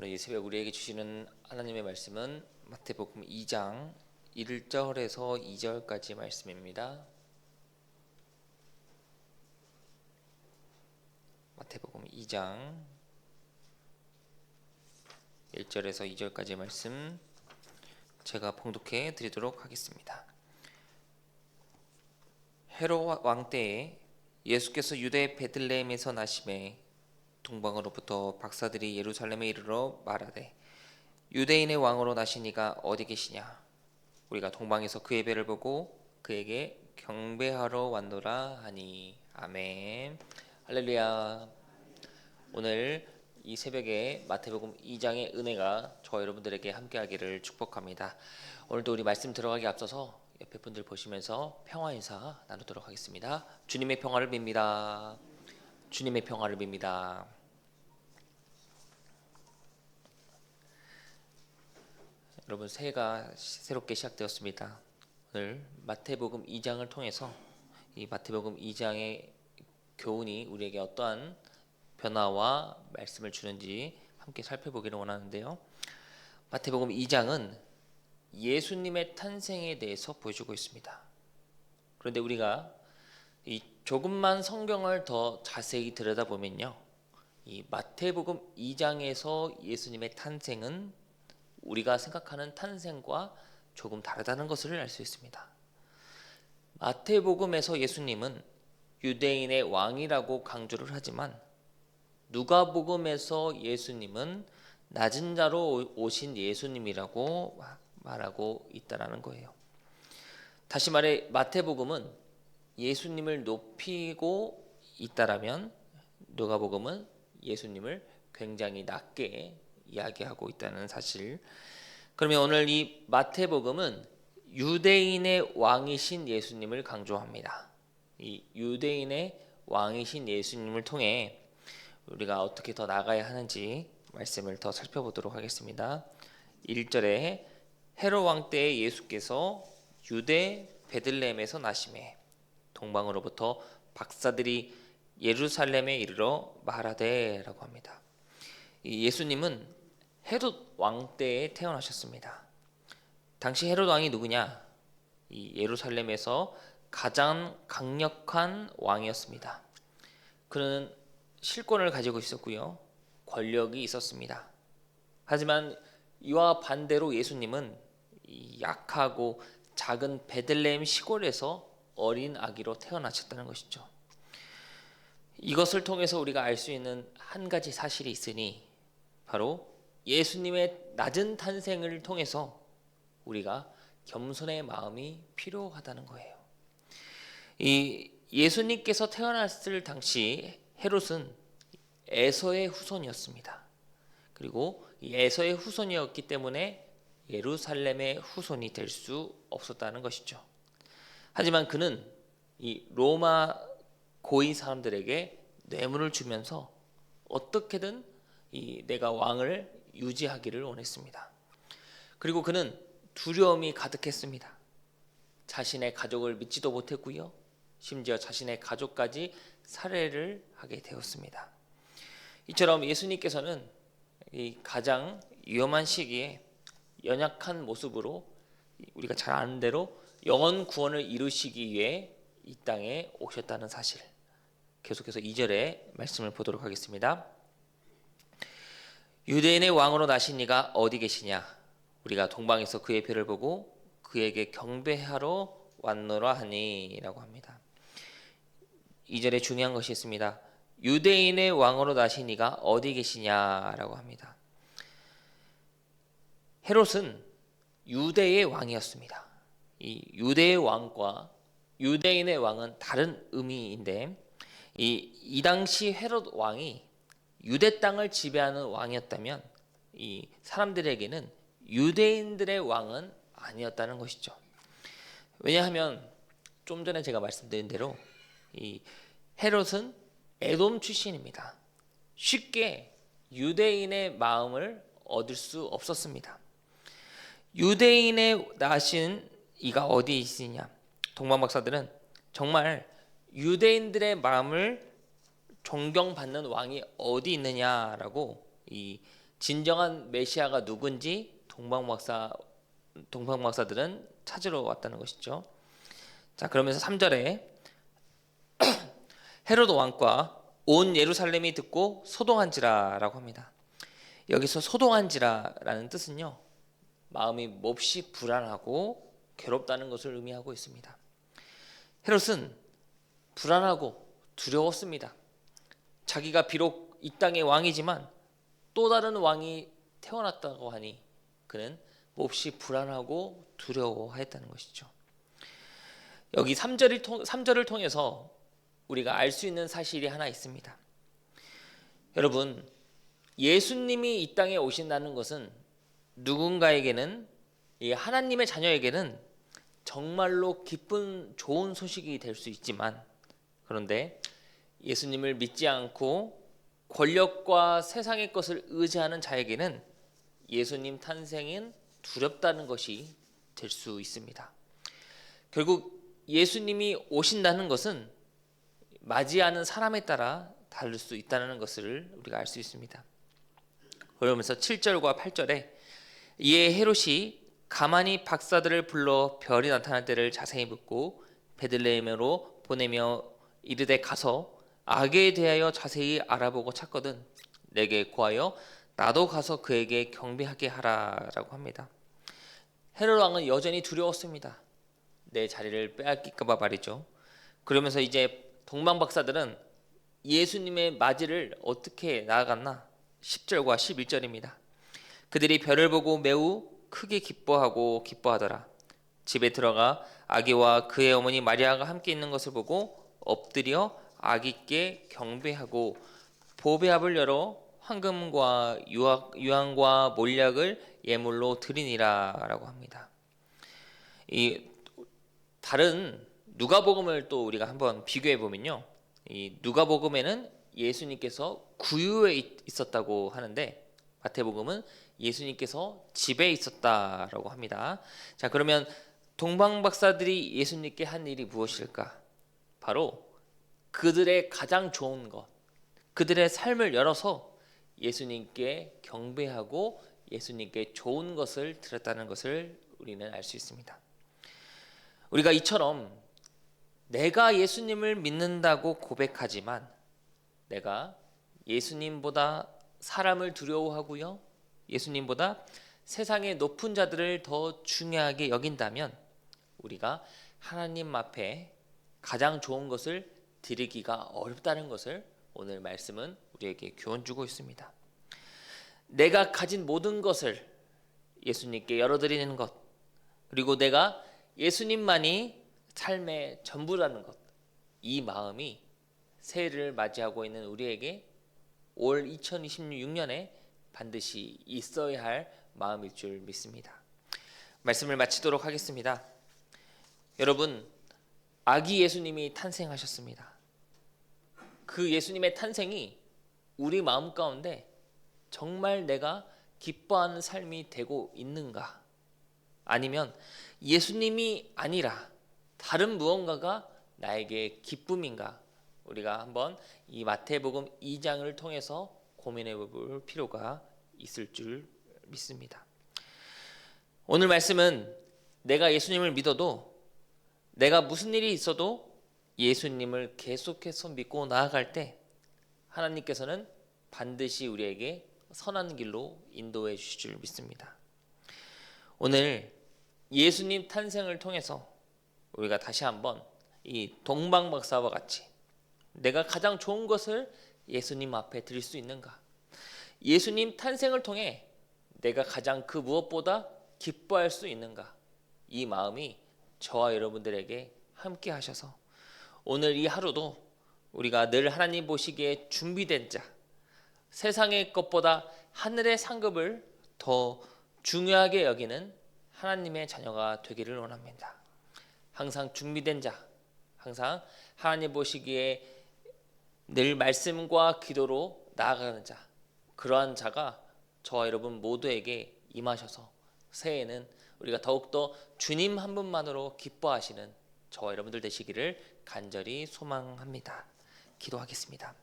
오늘 이 새벽 우리에게 주시는 하나님의 말씀은 마태복음 2장 1절에서 2절까지 말씀입니다. 마태복음 2장 1절에서 2절까지 말씀 제가 봉독해 드리도록 하겠습니다. 헤롯 왕 때에 예수께서 유대 베들레헴에서 나심에 동방으로부터 박사들이 예루살렘에 이르러 말하되 유대인의 왕으로 나시니가 어디 계시냐? 우리가 동방에서 그의 배를 보고 그에게 경배하러 왔노라 하니 아멘. 할렐루야. 오늘 이 새벽에 마태복음 2장의 은혜가 저 여러분들에게 함께하기를 축복합니다. 오늘도 우리 말씀 들어가기 앞서서 옆에 분들 보시면서 평화 인사 나누도록 하겠습니다. 주님의 평화를 빕니다 주님의 평화를 빕니다. 여러분 새해가 새롭게 시작되었습니다. 오늘 마태복음 2장을 통해서 이 마태복음 2장의 교훈이 우리에게 어떠한 변화와 말씀을 주는지 함께 살펴보기를 원하는데요. 마태복음 2장은 예수님의 탄생에 대해서 보여주고 있습니다. 그런데 우리가 이 조금만 성경을 더 자세히 들여다보면요. 이 마태복음 2장에서 예수님의 탄생은 우리가 생각하는 탄생과 조금 다르다는 것을 알 수 있습니다. 마태복음에서 예수님은 유대인의 왕이라고 강조를 하지만 누가복음에서 예수님은 낮은 자로 오신 예수님이라고 말하고 있다라는 거예요. 다시 말해 마태복음은 예수님을 높이고 있다라면 누가복음은 예수님을 굉장히 낮게 이야기하고 있다는 사실. 그러면 오늘 이 마태복음은 유대인의 왕이신 예수님을 강조합니다. 이 유대인의 왕이신 예수님을 통해 우리가 어떻게 더 나가야 하는지 말씀을 더 살펴보도록 하겠습니다. 1절에 헤롯 왕 때에 예수께서 유대 베들레헴에서 나심에 동방으로부터 박사들이 예루살렘에 이르러 말하되라고 합니다. 예수님은 헤롯 왕 때에 태어나셨습니다. 당시 헤롯 왕이 누구냐? 이 예루살렘에서 가장 강력한 왕이었습니다. 그는 실권을 가지고 있었고요. 권력이 있었습니다. 하지만 이와 반대로 예수님은 약하고 작은 베들레헴 시골에서 어린 아기로 태어나셨다는 것이죠. 이것을 통해서 우리가 알 수 있는 한 가지 사실이 있으니 바로 예수님의 낮은 탄생을 통해서 우리가 겸손의 마음이 필요하다는 거예요. 이 예수님께서 태어났을 당시 헤롯은 에서의 후손이었습니다. 그리고 에서의 후손이었기 때문에 예루살렘의 후손이 될 수 없었다는 것이죠. 하지만 그는 이 로마 고위 사람들에게 뇌물을 주면서 어떻게든 이 내가 왕을 유지하기를 원했습니다. 그리고 그는 두려움이 가득했습니다. 자신의 가족을 믿지도 못했고요. 심지어 자신의 가족까지 살해를 하게 되었습니다. 이처럼 예수님께서는 이 가장 위험한 시기에 연약한 모습으로 우리가 잘 아는 대로 영원 구원을 이루시기 위해 이 땅에 오셨다는 사실. 계속해서 2절의 말씀을 보도록 하겠습니다. 유대인의 왕으로 나신 이가 어디 계시냐? 우리가 동방에서 그의 배를 보고 그에게 경배하러 왔노라 하니라고 합니다. 2절에 중요한 것이 있습니다. 유대인의 왕으로 나신 이가 어디 계시냐라고 합니다. 헤롯은 유대의 왕이었습니다. 이 유대의 왕과 유대인의 왕은 다른 의미인데 이, 이 당시 헤롯 왕이 유대 땅을 지배하는 왕이었다면 이 사람들에게는 유대인들의 왕은 아니었다는 것이죠. 왜냐하면 좀 전에 제가 말씀드린 대로 이 헤롯은 에돔 출신입니다. 쉽게 유대인의 마음을 얻을 수 없었습니다. 유대인의 나신 이가 어디 있으냐? 동방 박사들은 정말 유대인들의 마음을 존경받는 왕이 어디 있느냐라고 이 진정한 메시아가 누군지 동방 박사 동방 박사들은 찾으러 왔다는 것이죠. 자, 그러면서 3절에 헤로드 왕과 온 예루살렘이 듣고 소동한지라라고 합니다. 여기서 소동한지라라는 뜻은요. 마음이 몹시 불안하고 괴롭다는 것을 의미하고 있습니다. 헤롯은 불안하고 두려웠습니다. 자기가 비록 이 땅의 왕이지만 또 다른 왕이 태어났다고 하니 그는 몹시 불안하고 두려워했다는 것이죠. 여기 3절을, 통, 3절을 통해서 우리가 알 수 있는 사실이 하나 있습니다. 여러분, 예수님이 이 땅에 오신다는 것은 누군가에게는 이 하나님의 자녀에게는 정말로 기쁜 좋은 소식이 될 수 있지만 그런데 예수님을 믿지 않고 권력과 세상의 것을 의지하는 자에게는 예수님 탄생은 두렵다는 것이 될 수 있습니다. 결국 예수님이 오신다는 것은 맞이하는 사람에 따라 다를 수 있다는 것을 우리가 알 수 있습니다. 그러면서 7절과 8절에 이에 헤롯이 가만히 박사들을 불러 별이 나타날 때를 자세히 묻고 베들레헴으로 보내며 이르되 가서 악에 대하여 자세히 알아보고 찾거든 내게 구하여 나도 가서 그에게 경배하게 하라라고 합니다. 헤롯 왕은 여전히 두려웠습니다. 내 자리를 빼앗길까봐 말이죠. 그러면서 이제 동방 박사들은 예수님의 맞이를 어떻게 나아갔나? 10절과 11절입니다. 그들이 별을 보고 매우 크게 기뻐하고 기뻐하더라. 집에 들어가 아기와 그의 어머니 마리아가 함께 있는 것을 보고 엎드려 아기께 경배하고 보배합을 열어 황금과 유황 과 몰약을 예물로 드리니라라고 합니다. 이 다른 누가복음을 또 우리가 한번 비교해 보면요. 이 누가복음에는 예수님께서 구유에 있었다고 하는데 마태복음은 예수님께서 집에 있었다라고 합니다. 자, 그러면 동방 박사들이 예수님께 한 일이 무엇일까? 바로 그들의 가장 좋은 것, 그들의 삶을 열어서 예수님께 경배하고 예수님께 좋은 것을 드렸다는 것을 우리는 알 수 있습니다. 우리가 이처럼 내가 예수님을 믿는다고 고백하지만 내가 예수님보다 사람을 두려워하고요. 예수님보다 세상의 높은 자들을 더 중요하게 여긴다면 우리가 하나님 앞에 가장 좋은 것을 드리기가 어렵다는 것을 오늘 말씀은 우리에게 교훈 주고 있습니다. 내가 가진 모든 것을 예수님께 열어드리는 것, 그리고 내가 예수님만이 삶의 전부라는 것, 이 마음이 새해를 맞이하고 있는 우리에게 올 2026년에 반드시 있어야 할 마음일 줄 믿습니다. 말씀을 마치도록 하겠습니다. 여러분, 아기 예수님이 탄생하셨습니다. 그 예수님의 탄생이 우리 마음 가운데 정말 내가 기뻐하는 삶이 되고 있는가? 아니면 예수님이 아니라 다른 무언가가 나에게 기쁨인가? 우리가 한번 이 마태복음 2장을 통해서 고민해 볼 필요가 있을 줄 믿습니다. 오늘 말씀은 내가 예수님을 믿어도 내가 무슨 일이 있어도 예수님을 계속해서 믿고 나아갈 때 하나님께서는 반드시 우리에게 선한 길로 인도해 주실 줄 믿습니다. 오늘 예수님 탄생을 통해서 우리가 다시 한번 이 동방 박사와 같이 내가 가장 좋은 것을 예수님 앞에 드릴 수 있는가? 예수님 탄생을 통해 내가 가장 그 무엇보다 기뻐할 수 있는가? 이 마음이 저와 여러분들에게 함께 하셔서 오늘 이 하루도 우리가 늘 하나님 보시기에 준비된 자, 세상의 것보다 하늘의 상급을 더 중요하게 여기는 하나님의 자녀가 되기를 원합니다. 항상 준비된 자, 항상 하나님 보시기에 늘 말씀과 기도로 나아가는 자, 그러한 자가 저와 여러분 모두에게 임하셔서 새해에는 우리가 더욱더 주님 한 분만으로 기뻐하시는 저와 여러분들 되시기를 간절히 소망합니다. 기도하겠습니다.